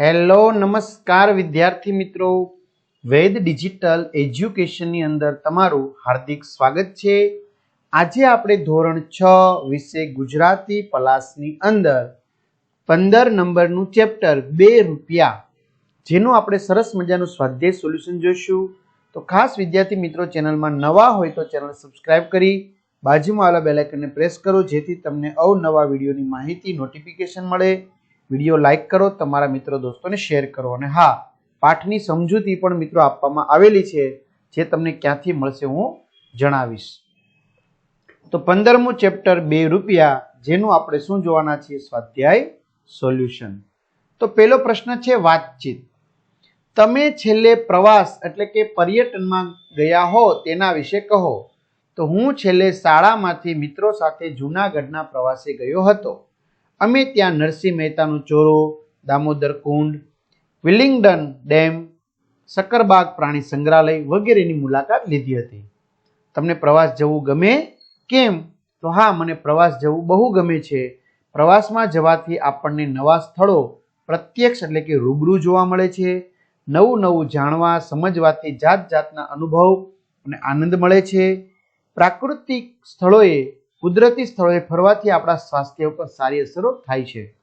Hello, નમસ્કાર વિદ્યાર્થી મિત્રો. વેદ ડિજિટલ એજ્યુકેશનની અંદર તમારું હાર્દિક સ્વાગત છે. આજે આપણે ધોરણ છ વિશે ગુજરાતી પલાસની અંદર પંદર નંબરનું ચેપ્ટર બે રૂપિયા, જેનું આપણે સરસ મજાનું સ્વાધ્યાય સોલ્યુશન જોઈશું. તો ખાસ વિદ્યાર્થી મિત્રો, ચેનલમાં નવા હોય તો ચેનલ સબસ્ક્રાઇબ કરી, બાજુમાં આવેલા બેલાઇકનને પ્રેસ કરો, જેથી તમને અવનવા વિડીયોની માહિતી, નોટિફિકેશન મળે. વીડિયો લાઈક કરો, તમારા મિત્રો દોસ્તોને શેર કરો અને હા, પાઠની સમજૂતી પણ મિત્રો આપવામાં આવેલી છે, જે તમને ક્યાંથી મળશે હું જણાવીશ. તો પંદરમું ચેપ્ટર બે રૂપિયા, જેનું આપણે શું જોવાના છીએ? સ્વાધ્યાય સોલ્યુશન. તો પહેલો પ્રશ્ન છે વાતચીત. તમે છેલ્લે પ્રવાસ એટલે કે પર્યટનમાં ગયા હો તેના વિશે કહો. તો હું છેલ્લે શાળામાંથી મિત્રો સાથે જૂનાગઢના પ્રવાસે ગયો હતો. અમે ત્યાં નરસિંહ મહેતાનો ચોરો, દામોદર કુંડ, વિલિંગડન ડેમ, સક્કરબાગ પ્રાણી સંગ્રહાલય વગેરેની મુલાકાત લીધી હતી. તમને પ્રવાસ જવું ગમે? કેમ? તો હા, મને પ્રવાસ જવું બહુ ગમે છે. પ્રવાસમાં જવાથી આપણને નવા સ્થળો, પ્રત્યક્ષ એટલે કે રૂબરૂ જોવા મળે છે. નવું નવું જાણવા, સમજવાથી જાત જાતના અનુભવ અને આનંદ મળે છે. પ્રાકૃતિક સ્થળોએ કુદરતી સ્થળોએ ફરવાથી આપણા સ્વાસ્થ્ય ઉપર સારી અસરો થાય છે.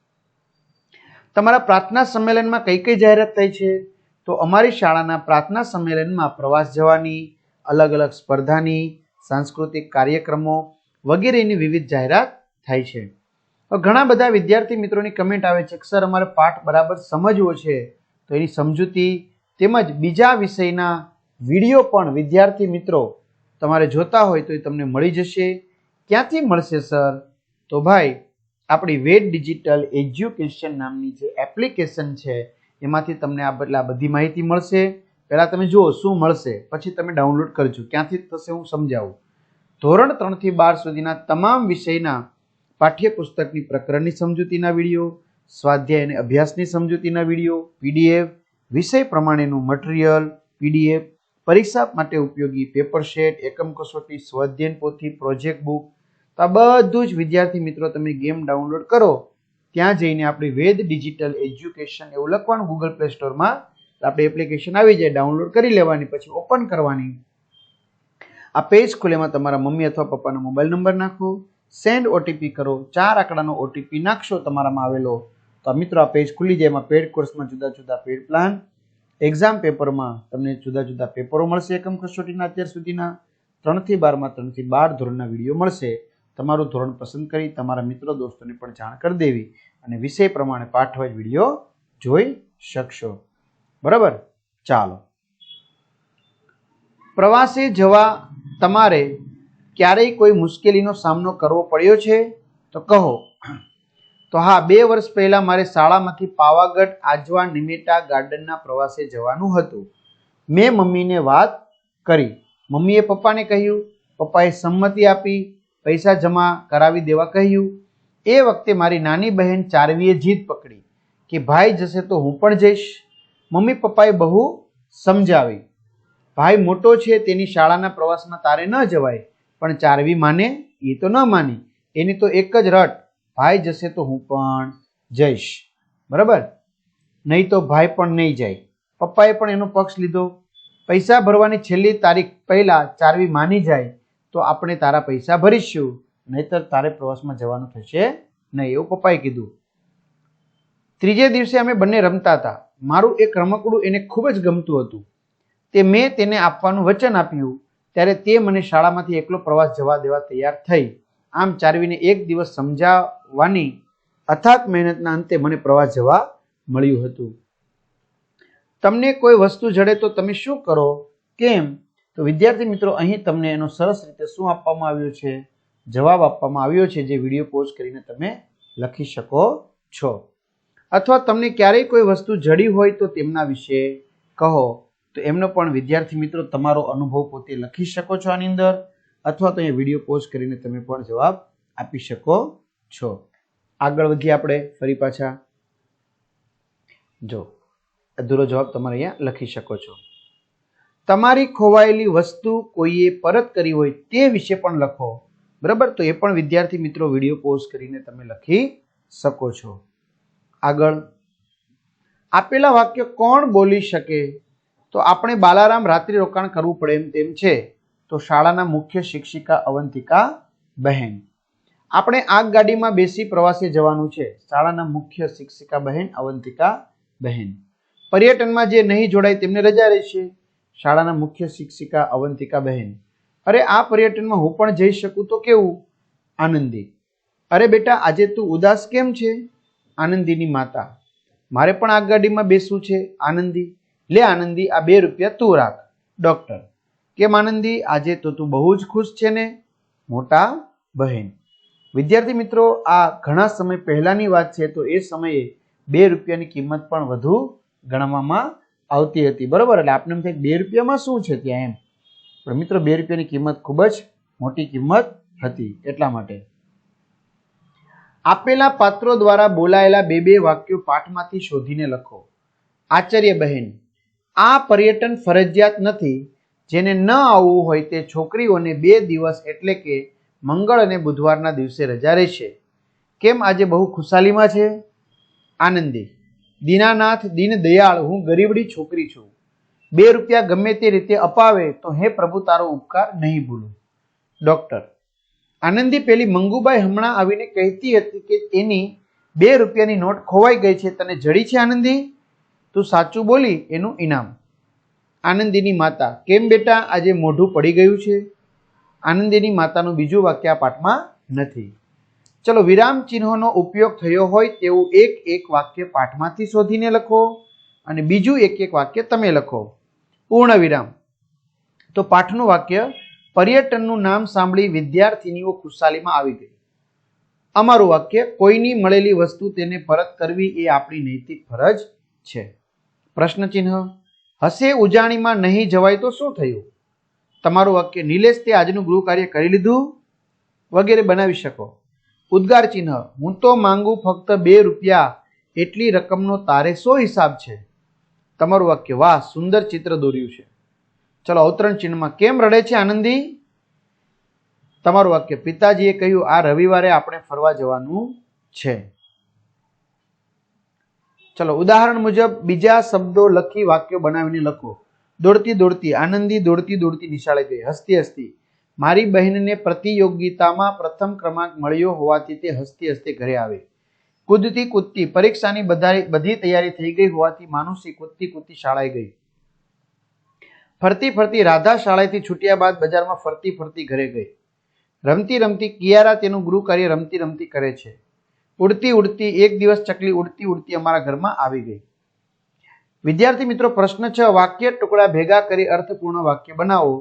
તમારા પ્રાર્થના સંમેલનમાં કઈ કઈ જાહેરાત થઈ છે? તો અમારી શાળાના પ્રાર્થના સંમેલનમાં પ્રવાસ જવાની, અલગ અલગ સ્પર્ધાની, સાંસ્કૃતિક કાર્યક્રમો વગેરેની વિવિધ જાહેરાત થાય છે. ઘણા બધા વિદ્યાર્થી મિત્રોની કમેન્ટ આવે છે કે, સર, અમારે પાઠ બરાબર સમજવો છે. તો એની સમજૂતી તેમજ બીજા વિષયના વીડિયો પણ વિદ્યાર્થી મિત્રો તમારે જોતા હોય તો એ તમને મળી જશે. ક્યાંથી મળશે, સર? તો ભાઈ, આપણી વેદ ડિજિટલ એજ્યુકેશન નામની જે એપ્લિકેશન છે, એમાંથી તમને આ બદલા બધી માહિતી મળશે. પહેલાં તમે જુઓ, શું મળશે? પછી તમે ડાઉનલોડ કરજો. ક્યાંથી થશે હું સમજાવું. ધોરણ ત્રણથી બાર સુધીના તમામ વિષયના પાઠ્યપુસ્તકની પ્રકરણની સમજૂતીના વીડિયો, સ્વાધ્યાય અને અભ્યાસની સમજૂતીના વીડિયો, પીડીએફ, વિષય પ્રમાણેનું મટીરિયલ, પીડીએફ, પરીક્ષા માટે ઉપયોગી પેપર શેટ એકમ કસોટી, સ્વાધ્યાયન પોથી, પ્રોજેક્ટ બુક આ બધું જ વિદ્યાર્થી મિત્રો તમે ગેમ ડાઉનલોડ કરો. ત્યાં જઈને આપણી વેદ ડિજિટલ એજ્યુકેશન એવું લખવાનું ગૂગલ પ્લે સ્ટોરમાં આપણે એપ્લિકેશન આવી જાય, ડાઉનલોડ કરી લેવાની, પછી ઓપન કરવાની. આ પેજ ખુલેમાં તમારા મમ્મી અથવા પપ્પાનો મોબાઈલ નંબર નાખો. સેન્ડ ઓટીપી કરો. ચાર આંકડાનો ઓટીપી નાખશો તમારામાં આવેલો. તો મિત્રો આ પેજ ખુલી જાય, એમાં પેડ કોર્સમાં જુદા જુદા પેડ પ્લાન એક્ઝામ પેપરમાં તમને જુદા જુદા પેપરો મળશે એકમ કસોટીના અત્યાર સુધીના. ત્રણથી બારમાં, ત્રણથી બાર ધોરણના વીડિયો મળશે. તમારું ધોરણ પસંદ કરી, તમારા મિત્રો દોસ્તોને પણ જાણ કરી દેવી અને વિષય પ્રમાણે પાઠવાજ વીડિયો જોઈ શકશો. બરાબર? ચાલો. પ્રવાસે જવા તમારે ક્યારેય કોઈ મુશ્કેલીનો સામનો કરવો પડ્યો છે? તો કહો. તો હા, બે વર્ષ પહેલા મારે શાળામાંથી પાવાગઢ આજવા નિમેટા ગાર્ડનના પ્રવાસે જવાનું હતું. મેં મમ્મીને વાત કરી. મમ્મીએ પપ્પાને કહ્યું, પપ્પાએ સંમતિ આપી પૈસા જમા કરાવી દેવા કહ્યું. એ વખતે મારી નાની બહેન ચારવીએ જીદ પકડી કે ભાઈ જશે તો હું પણ જઈશ. મમ્મી પપ્પાએ બહુ સમજાવી. ભાઈ મોટો છે, તેની શાળાના પ્રવાસમાં તારે ન જવાય, પણ ચારવી માને, એ તો ન માની. એની તો એક જ રટ, ભાઈ જશે તો હું પણ જઈશ. બરાબર? નહીં તો ભાઈ પણ નહીં જાય. પપ્પાએ પણ એનો પક્ષ લીધો. પૈસા ભરવાની છેલ્લી તારીખ પહેલા ચારવી માની જાય. તો આપણે તારા પૈસા ભરીશું, નહીતર તારે પ્રવાસમાં જવાનું થશે નહીં. એવું પપ્પાએ કીધું. ત્રીજે દિવસે અમે બંને રમતા હતા. મારું એક રમકડું એને ખૂબ જ ગમતું હતું. તે મેં તેને આપવાનું વચન આપ્યું. ત્યારે તે મને શાળામાંથી એકલો પ્રવાસ જવા દેવા તૈયાર થઈ. આમ ચારવીને એક દિવસ સમજાવવાની અથાક મહેનતના અંતે મને પ્રવાસ જવા મળ્યું હતું. તમને કોઈ વસ્તુ જડે તો તમે શું કરો? કેમ? તો વિદ્યાર્થી મિત્રો, અહીં તમને એનો સરસ રીતે શું આપવામાં આવ્યો છે? જવાબ આપવામાં આવ્યો છે, જે વીડિયો પોઝ કરીને તમે લખી શકો છો. અથવા તમને ક્યારેય કોઈ વસ્તુ જડી હોય તો તેમના વિશે કહો. તો એમનો પણ વિદ્યાર્થી મિત્રો, તમારો અનુભવ પોતે લખી શકો છો આની અંદર, અથવા તો એ વીડિયો પોઝ કરીને તમે પણ જવાબ આપી શકો છો. આગળ વધીએ આપણે, ફરી પાછા. જો, અધૂરો જવાબ તમારે અહીંયા લખી શકો છો. તમારી ખોવાયેલી વસ્તુ કોઈએ પરત કરી હોય તે વિશે પણ લખો. બરાબર? તો એ પણ વિદ્યાર્થી મિત્રો વીડિયો પોઝ કરીને તમે લખી શકો છો. આગળ. આપેલા વાક્ય કોણ બોલી શકે? તો આપણે બાલારામ રાત્રિ રોકાણ કરવું પડે એમ તેમ છે. તો શાળાના મુખ્ય શિક્ષિકા અવંતિકા બહેન. આપણે આગગાડીમાં બેસી પ્રવાસે જવાનું છે. શાળાના મુખ્ય શિક્ષિકા બહેન અવંતિકા બહેન. પર્યટનમાં જે નહીં જોડાય તેમને રજા રહેશે. શાળાના મુખ્ય શિક્ષિકા અવંતિકા બહેન. અરે, આ પર્યટનમાં હું પણ જઈ શકું તો કેવું? આનંદી. અરે બેટા, આજે તું ઉદાસ કેમ છે? આનંદીની માતા. મારે પણ આ ગાડીમાં બેસવું છે, આનંદી. લે, આનંદી, આ બે રૂપિયા તું રાખ. ડોક્ટર. કેમ આનંદી? આજે તો તું બહુ જ ખુશ છે ને? મોટા બહેન. વિદ્યાર્થી મિત્રો, આ ઘણા સમય પહેલાની વાત છે, તો એ સમયે બે રૂપિયાની કિંમત પણ વધુ ગણવામાં આવતી હતી. બરાબર? એટલે આપણે એમ થાય બે રૂપિયામાં શું છે ત્યાં એમ? પણ મિત્રો, બે રૂપિયાની કિંમત ખૂબ જ મોટી કિંમત હતી. એટલા માટે. આપેલા પાત્રો દ્વારા બોલાયેલા બે બે વાક્યો પાઠમાંથી શોધીને લખો. આચાર્ય બહેન, આ પર્યટન ફરજિયાત નથી. જેને ન આવવું હોય તે છોકરીઓને બે દિવસ એટલે કે મંગળ અને બુધવારના દિવસે રજા રહેશે. કેમ આજે બહુ ખુશાલીમાં છે? આનંદી. દીનાનાથ દીન દયાળ, હું ગરીબડી છોકરી છું. બે રૂપિયા ગમે તે રીતે અપાવે તો હે પ્રભુ, તારો ઉપકાર નહીં ભૂલું. ડોક્ટર, આનંદી પેલી મંગુબાઈ હમણાં આવીને કહેતી હતી કે એની બે રૂપિયાની નોટ ખોવાઈ ગઈ છે, તને જડી છે આનંદી? તું સાચું બોલી, એનું ઇનામ. આનંદીની માતા, કેમ બેટા, આજે મોઢું પડી ગયું છે? આનંદીની માતાનું બીજું વાક્ય પાઠમાં નથી. ચલો વિરામ ચિહ્નોનો ઉપયોગ થયો હોય તેવું એક એક વાક્ય પાઠમાંથી શોધીને લખો અને બીજું એક એક વાક્ય તમે લખો. પૂર્ણ વિરામ. તો પાઠનું વાક્ય, પર્યટનનું નામ સાંભળી વિદ્યાર્થીનીઓ ખુશાલીમાં આવી ગઈ. અમારું વાક્ય, કોઈની મળેલી વસ્તુ તેને પરત કરવી એ આપણી નૈતિક ફરજ છે. પ્રશ્ન ચિહ્ન, હશે ઉજાણીમાં નહીં જવાય તો શું થયું? તમારું વાક્ય નિલેશ તે આજનું ગૃહ કાર્ય કરી લીધું. વગેરે બનાવી શકો. ઉદ્ગાર ચિહ્ન. હું તો માંગુ ફક્ત બે રૂપિયા. એટલી રકમનો તારે શો હિસાબ છે? તમારું વાક્ય, વાહ, સુંદર ચિત્ર દોર્યું છે. ચલો, અવતરણ ચિહ્નમાં કેમ રડે છે આનંદી? તમારું વાક્ય, પિતાજીએ કહ્યું, આ રવિવારે આપણે ફરવા જવાનું છે. ચલો, ઉદાહરણ મુજબ, બીજા શબ્દો લખી વાક્યો બનાવીને લખો. દોડતી દોડતી, આનંદી દોડતી દોડતી નિશાળે ગઈ. હસતી હસતી મારી બહેનને પ્રતિયોગિતામાં પ્રથમ ક્રમાંક મળ્યો હોવાથી તે હસતી હસતી ઘરે આવે. કૂદતી કૂદતી પરીક્ષાની બધી તૈયારી થઈ ગઈ હોવાથી માનુષી કૂદતી કૂદતી શાળાએ ગઈ. ફરતી ફરતી રાધા શાળાએથી છૂટ્યા બાદ બજારમાં ફરતી ફરતી ઘરે ગઈ. રમતી રમતી કિયારા તેનું ગૃહ કાર્ય રમતી રમતી કરે છે. ઉડતી ઉડતી એક દિવસ ચકલી ઉડતી ઉડતી અમારા ઘરમાં આવી ગઈ. વિદ્યાર્થી મિત્રો પ્રશ્ન છ, વાક્ય ટુકડા ભેગા કરી અર્થપૂર્ણ વાક્ય બનાવો.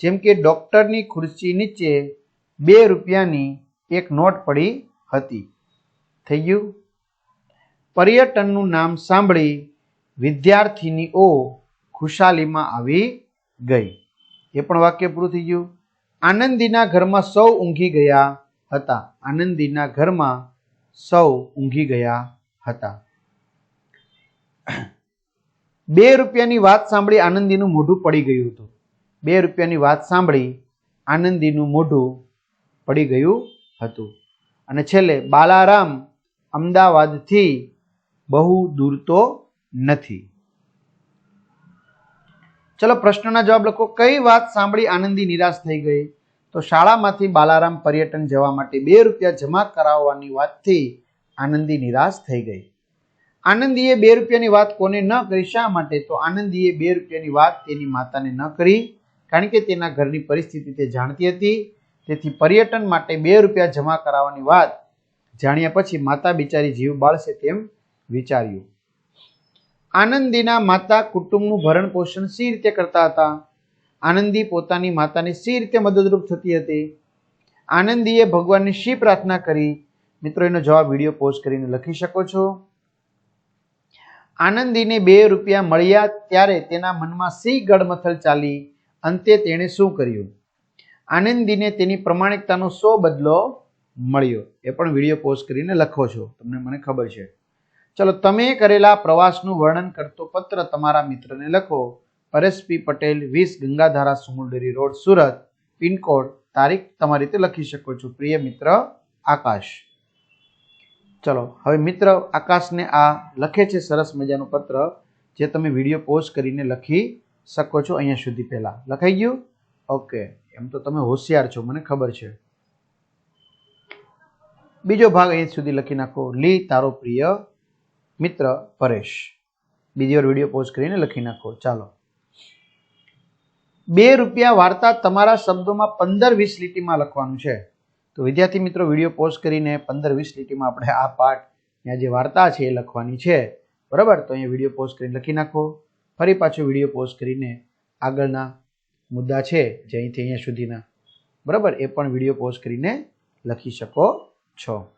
જેમ કે ડોક્ટરની ખુરશી નીચે બે રૂપિયાની એક નોટ પડી હતી. થઈ ગયું? પર્યટનનું નામ સાંભળી વિદ્યાર્થીનીઓ ખુશાલીમાં આવી ગઈ. એ પણ વાક્ય પૂરું થઈ ગયું. આનંદીના ઘરમાં સૌ ઊંઘી ગયા હતા. આનંદીના ઘરમાં સૌ ઊંઘી ગયા હતા. બે રૂપિયાની વાત સાંભળી આનંદીનું મોઢું પડી ગયું હતું. બે રૂપિયાની વાત સાંભળી આનંદીનું મોઢું પડી ગયું હતું. અને છેલ્લે બાલારામ અમદાવાદથી બહુ દૂર તો નથી. ચલો પ્રશ્નના જવાબ લખો. કઈ વાત સાંભળી આનંદી નિરાશ થઈ ગઈ? તો શાળામાંથી બાલારામ પર્યટન જવા માટે બે રૂપિયા જમા કરાવવાની વાતથી આનંદી નિરાશ થઈ ગઈ. આનંદીએ બે રૂપિયાની વાત કોને ન કરી? શા માટે? તો આનંદીએ બે રૂપિયાની વાત તેની માતાને ન કરી. કારણ કે તેના ઘરની પરિસ્થિતિ તે જાણતી હતી. તેથી પર્યટન માટે બે રૂપિયા જમા કરાવવાની વાત જાણ્યા પછી માતા બિચારી જીવ બાળશે તેમ વિચાર્યું. આનંદીના માતા કુટુંબનું ભરણ પોષણ સી રીતે કરતા હતા? આનંદી પોતાની માતાને સી રીતે મદદરૂપ થતી હતી? આનંદીએ ભગવાનની શી પ્રાર્થના કરી? મિત્રો, એનો જવાબ વીડિયો પોસ્ટ કરીને લખી શકો છો. આનંદીને બે રૂપિયા મળ્યા ત્યારે તેના મનમાં સી ગડમથલ ચાલી. અંતે તેણે શું કર્યું? આનંદીને તેની પ્રમાણિકતાનો સો બદલો મળ્યો. એ પણ વીડિયો પોસ્ટ કરીને લખો છો. તમને મને ખબર છે. ચલો, તમે કરેલા પ્રવાસનું વર્ણન કરતો પત્ર તમારા મિત્રને લખો. પરેશપી પટેલ, વીસ ગંગાધારા સુમુલડેરી રોડ, સુરત. પિનકોડ, તારીખ તમારી રીતે લખી શકો છો. પ્રિય મિત્ર, આકાશ. ચલો, હવે મિત્ર, આકાશને આ લખે છે સરસ મજાનું પત્ર, જે તમે વીડિયો પોસ્ટ કરીને લખી શકો છો અહીંયા સુધી પહેલાં. લખાઈ ગયું? ઓકે. એમ તો તમે હોશિયાર છો, મને ખબર છે. બીજો ભાગ અહીં સુધી લખી નાખો. લી, તારો પ્રિય મિત્ર પરેશ. બીજી વાર વીડિયો પોઝ કરીને લખી નાખો. ચાલો. બે રૂપિયા વાર્તા તમારા શબ્દોમાં પંદર વીસ લીટીમાં લખવાનું છે. તો વિદ્યાર્થી મિત્રો, વીડિયો પોઝ કરીને પંદર વીસ લીટીમાં આપણે આ પાઠ, ત્યાં જે વાર્તા છે એ લખવાની છે. બરાબર? તો અહીંયા વીડિયો પોઝ કરીને લખી નાખો. ફરી પાછો વીડિયો પોઝ કરીને આગળના મુદ્દા છે જે અહીંથી અહીંયા સુધીના. બરાબર? એ પણ વીડિયો પોઝ કરીને લખી શકો છો.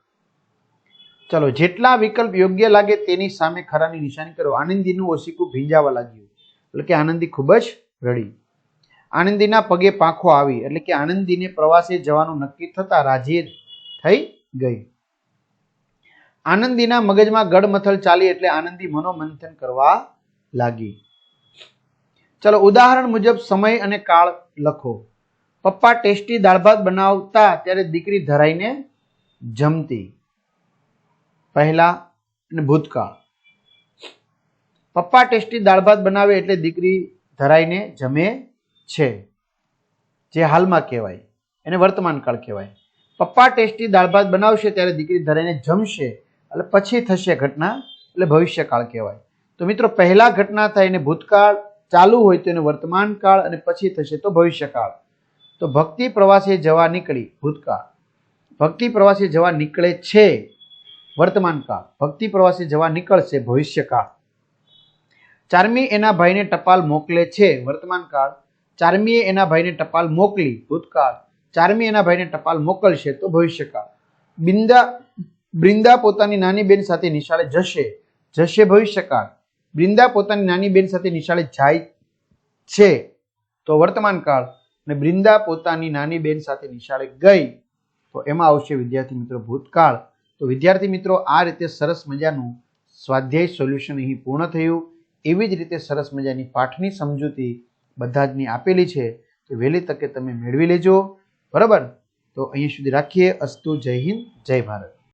ચલો, જેટલા વિકલ્પ યોગ્ય લાગે તેની સામે ખરાની નિશાની કરો. આનંદીનું ઓશીકું ભીંજાવા લાગ્યું. એટલે કે આનંદી ખૂબ જ રડી. આનંદીના પગે પાંખો આવી. એટલે કે આનંદીને પ્રવાસે જવાનું નક્કી થતા રાજી થઈ ગઈ. આનંદીના મગજમાં ગડમથલ ચાલી એટલે આનંદી મનોમંથન કરવા લાગી. ચલો ઉદાહરણ મુજબ સમય અને કાળ લખો. પપ્પા ટેસ્ટી દાળ ભાત બનાવતા ત્યારે દીકરી ધરાઈને જમતી. પહેલા અને ભૂતકાળ. પપ્પા ટેસ્ટી દાળ ભાત બનાવે એટલે દીકરી ધરાઈને જમે છે. જે હાલમાં કહેવાય. એને વર્તમાન કાળ કહેવાય. પપ્પા ટેસ્ટી દાળ ભાત બનાવશે ત્યારે દીકરી ધરાઈને જમશે. એટલે પછી થશે ઘટના. એટલે ભવિષ્યકાળ કહેવાય. તો મિત્રો, પહેલા ઘટના થાય એને ભૂતકાળ ચાલુ હોય તો એને વર્તમાન કાળ અને પછી થશે તો ભવિષ્યકાળ. તો ભક્તિ પ્રવાસે જવા નીકળી ભૂતકાળ. ભક્તિ પ્રવાસે જવા નીકળે છે વર્તમાન કાળ ભક્તિ પ્રવાસે જવા નીકળશે ભવિષ્યકાળ. ચારમી એના ભાઈને ટપાલ મોકલે છે વર્તમાન કાળ ચારમીએ એના ભાઈને ટપાલ મોકલી ભૂતકાળ. ચારમી એના ભાઈને ટપાલ મોકલશે તો ભવિષ્યકાળ. બિંદા બ્રિંદા પોતાની નાની બેન સાથે નિશાળે જશે. જશે ભવિષ્યકાળ. બૃંદા પોતાની નાની બેન સાથે નિશાળે જાય છે તો વર્તમાન કાળ અને બ્રિંદા પોતાની નાની બેન સાથે નિશાળે ગઈ તો એમાં આવશે વિદ્યાર્થી મિત્રો ભૂતકાળ. તો વિદ્યાર્થી મિત્રો, આ રીતે સરસ મજાનું સ્વાધ્યાય સોલ્યુશન અહીં પૂર્ણ થયું. એવી જ રીતે સરસ મજાની પાઠની સમજૂતી બધા જની આપેલી છે. તો વહેલી તકે તમે મેળવી લેજો. બરાબર? તો અહીં સુધી રાખીએ. અસ્તુ જય હિન્દ, જય ભારત.